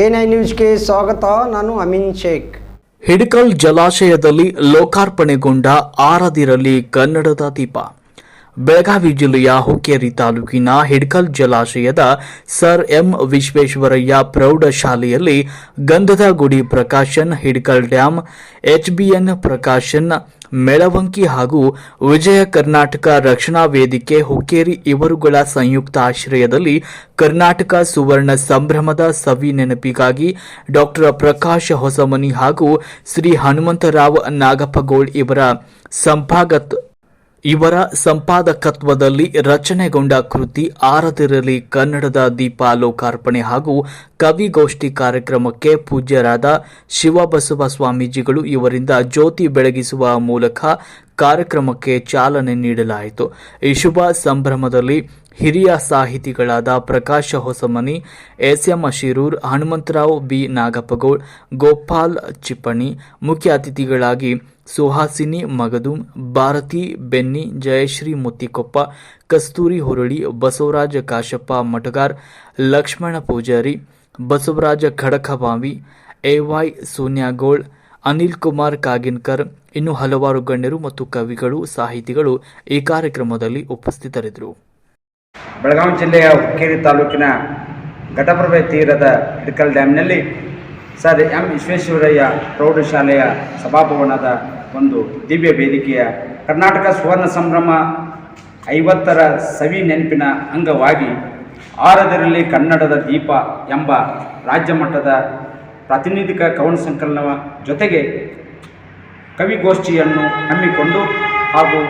N I ನ್ಯೂಸ್ಗೆ ಸ್ವಾಗತ. ನಾನು ಅಮಿನ್ ಶೇಖ್. ಹಿಡಕಲ್ ಜಲಾಶಯದಲ್ಲಿ ಲೋಕಾರ್ಪಣೆಗೊಂಡ ಆರದಿರಲಿ ಕನ್ನಡದ ದೀಪ. ಬೆಳಗಾವಿ ಜಿಲ್ಲೆಯ ಹುಕ್ಕೇರಿ ತಾಲೂಕಿನ ಹಿಡ್ಕಲ್ ಜಲಾಶಯದ ಸರ್ ಎಂ ವಿಶ್ವೇಶ್ವರಯ್ಯ ಪ್ರೌಢಶಾಲೆಯಲ್ಲಿ ಗಂಧದ ಗುಡಿ ಪ್ರಕಾಶನ್ ಹಿಡ್ಕಲ್ ಡ್ಯಾಂ ಎಚ್ಬಿಎನ್ ಪ್ರಕಾಶನ್ ಮೆಳವಂಕಿ ಹಾಗೂ ವಿಜಯ ಕರ್ನಾಟಕ ರಕ್ಷಣಾ ವೇದಿಕೆ ಹುಕ್ಕೇರಿ ಇವರುಗಳ ಸಂಯುಕ್ತ ಆಶ್ರಯದಲ್ಲಿ ಕರ್ನಾಟಕ ಸುವರ್ಣ ಸಂಭ್ರಮದ ಸವಿ ನೆನಪಿಗಾಗಿ ಡಾಕ್ಟರ್ ಪ್ರಕಾಶ ಹೊಸಮನಿ ಹಾಗೂ ಶ್ರೀ ಹನುಮಂತರಾವ್ ನಾಗಪ್ಪಗೋಳ್ ಇವರ ಸಂಪಾಗತ್ ಇವರ ಸಂಪಾದಕತ್ವದಲ್ಲಿ ರಚನೆಗೊಂಡ ಕೃತಿ ಆರದಿರಲಿ ಕನ್ನಡದ ದೀಪ ಲೋಕಾರ್ಪಣೆ ಹಾಗೂ ಕವಿಗೋಷ್ಠಿ ಕಾರ್ಯಕ್ರಮಕ್ಕೆ ಪೂಜ್ಯರಾದ ಶಿವಬಸವ ಸ್ವಾಮೀಜಿಗಳು ಇವರಿಂದ ಜ್ಯೋತಿ ಬೆಳಗಿಸುವ ಮೂಲಕ ಕಾರ್ಯಕ್ರಮಕ್ಕೆ ಚಾಲನೆ ನೀಡಲಾಯಿತು. ಈ ಶುಭ ಸಂಭ್ರಮದಲ್ಲಿ ಹಿರಿಯ ಸಾಹಿತಿಗಳಾದ Prakash Hosamani S M Shirur Hanumantharao B. Nagappagoud, Gopal Chippani, ಮುಖ್ಯ ಅತಿಥಿಗಳಾಗಿ ಸುಹಾಸಿನಿ ಮಗದುಂ ಭಾರತಿ ಬೆನ್ನಿ, ಜಯಶ್ರೀ ಮುತ್ತಿಕೊಪ್ಪ, ಕಸ್ತೂರಿ ಹುರುಳಿ, ಬಸವರಾಜ ಕಾಶಪ್ಪ ಮಟಗಾರ್ ಲಕ್ಷ್ಮಣ ಪೂಜಾರಿ, ಬಸವರಾಜ ಖಡಕಬಾವಿ, ಎವೈ ಸೋನ್ಯಾಗೋಳ್ ಅನಿಲ್ ಕುಮಾರ್ ಕಾಗಿನ್ಕರ್, ಇನ್ನು ಹಲವಾರು ಗಣ್ಯರು ಮತ್ತು ಕವಿಗಳು, ಸಾಹಿತಿಗಳು ಈ ಕಾರ್ಯಕ್ರಮದಲ್ಲಿ ಉಪಸ್ಥಿತರಿದ್ದರು. ಬೆಳಗಾವಿ ಜಿಲ್ಲೆಯ ಹುಕ್ಕೇರಿ ತಾಲೂಕಿನ ಘಟಪ್ರಭೆ ತೀರದ ಹಿಡ್ಕಲ್ ಡ್ಯಾಮ್ನಲ್ಲಿ ಸರ್ ಎಂ ವಿಶ್ವೇಶ್ವರಯ್ಯ ಪ್ರೌಢಶಾಲೆಯ ಸಭಾಭವನದ ಒಂದು ದಿವ್ಯ ವೇದಿಕೆಯ ಕರ್ನಾಟಕ ಸುವರ್ಣ ಸಂಭ್ರಮ ಐವತ್ತರ ಸವಿ ನೆನಪಿನ ಅಂಗವಾಗಿ ಆರದರಲ್ಲಿ ಕನ್ನಡದ ದೀಪ ಎಂಬ ರಾಜ್ಯ ಮಟ್ಟದ ಪ್ರಾತಿನಿಧಿಕ ಕವನ ಸಂಕಲನವ ಜೊತೆಗೆ ಕವಿಗೋಷ್ಠಿಯನ್ನು ಹಮ್ಮಿಕೊಂಡು ಹಾಗೂ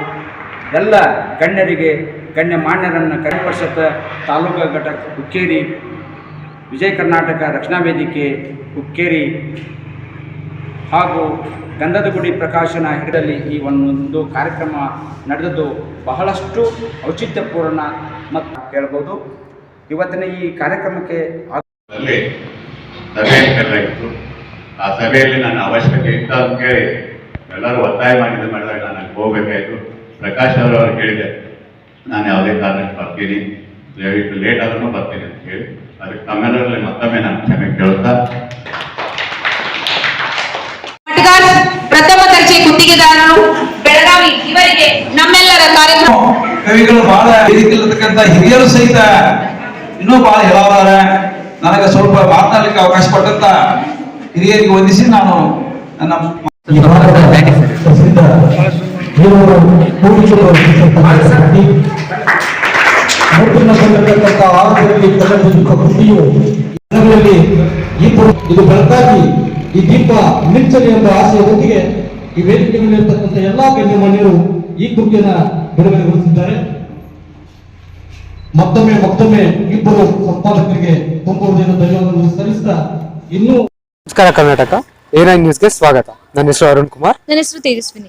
ಎಲ್ಲ ಗಣ್ಯರಿಗೆ ಗಣ್ಯಮಾನ್ಯರನ್ನು ಮಾನ್ಯರನ್ನು ಪರಿಷತ್ ತಾಲೂಕು ಘಟಕ ಹುಕ್ಕೇರಿ, ವಿಜಯ ಕರ್ನಾಟಕ ರಕ್ಷಣಾ ವೇದಿಕೆ ಹುಕ್ಕೇರಿ ಹಾಗೂ ಗಂಧದ ಗುಡಿ ಪ್ರಕಾಶನ ಹಿಡಿದಲ್ಲಿ ಈ ಒಂದು ಕಾರ್ಯಕ್ರಮ ನಡೆದದ್ದು ಬಹಳಷ್ಟು ಔಚಿತ್ಯಪೂರ್ಣ ಮತ್ತು ಹೇಳ್ಬೋದು. ಇವತ್ತಿನ ಈ ಕಾರ್ಯಕ್ರಮಕ್ಕೆ ಸಭೆ ಆ ಸಭೆಯಲ್ಲಿ ನನ್ನ ಅವಶ್ಯಕತೆ ಇತ್ತು ಅಂತ ಕೇಳಿ ಎಲ್ಲರೂ ಒತ್ತಾಯ ಮಾಡಿದ ಮಾಡಿದಾಗ ನಾನು ಹೋಗ್ಬೇಕಾಯ್ತು. ಪ್ರಕಾಶ್ ಅವರು ಅವ್ರು ಹೇಳಿದೆ ನಾನು ಯಾವುದೇ ಕಾರಣಕ್ಕೆ ಬರ್ತೀನಿ. ದಯವಿಟ್ಟು ಲೇಟ್ ಆದ್ರೂ ಬರ್ತೀನಿ ಅಂತ ಹೇಳಿ. ಅದಕ್ಕೆ ತಮ್ಮೆಲ್ಲರಲ್ಲಿ ಮತ್ತೊಮ್ಮೆ ನಾನು ಕ್ಷಮೆ ಕೇಳ್ತಾ. ಪ್ರಥಮ ದರ್ಜೆ ಗುತ್ತಿಗೆದಾರರು ಬೆಳಗಾವಿ ಇವರಿಗೆ ನಮ್ಮೆಲ್ಲರ ಕಾರ್ಯಕ್ರಮ. ಕವಿಗಳು ಬಹಳ ವೇದಿಕೆಯಲ್ಲಿರ್ತಕ್ಕಂಥ ಹಿರಿಯರು ಸಹಿತ ಇನ್ನೂ ಬಹಳ ಹೇಳಬಾರ ನನಗೆ ಸ್ವಲ್ಪ ಮಾತನಾಡಲಿಕ್ಕೆ ಅವಕಾಶ ಕೊಟ್ಟಂತ ಹಿರಿಯರಿಗೆ ವಂದಿಸಿ ನಾನು ನನ್ನ ಪ್ರಸಿದ್ಧ ಪೂರ್ವಿಕರು ರಚಿಸಿರ್ತಕ್ಕಂಥ ಮೂರ್ತಿನ ಬಂದಿರತಕ್ಕಂಥ ಆರೋಗ್ಯದಲ್ಲಿ ಕೃತಿಯು ಜನಗಳಲ್ಲಿ ಈ ಪುರ- ಇದು ಬೆಳಕಾಗಿ ಈ ದೀಪ ಮಿಂಚಲಿ ಎಂಬ ಆಶಯದೊಂದಿಗೆ ಈ ವೇದಿಕೆ ಮೇಲೆ ಇರತಕ್ಕಂಥ ಎಲ್ಲಾ ಗಣ್ಯಮಾನ್ಯರು ಈ ಕೃತಿಯನ್ನ ಬಿಡುಗಡೆಗೊಳಿಸಿದ್ದಾರೆ ಮತ್ತೊಮ್ಮೆ ಮತ್ತೊಮ್ಮೆ ಇಬ್ಬರು ಸಂಪಾದಕರಿಗೆ ತುಂಬ ಧನ್ಯವಾದಗಳು ಸಲ್ಲಿಸ್ತಾ ಇನ್ನೂ ನಮಸ್ಕಾರ ಕರ್ನಾಟಕ ನೈನ್ ನ್ಯೂಸ್ಗೆ ಸ್ವಾಗತ. ನನ್ನ ಹೆಸರು ಅರುಣ್ ಕುಮಾರ್. ನನ್ನ ಹೆಸರು ತೇಜಸ್ವಿನಿ.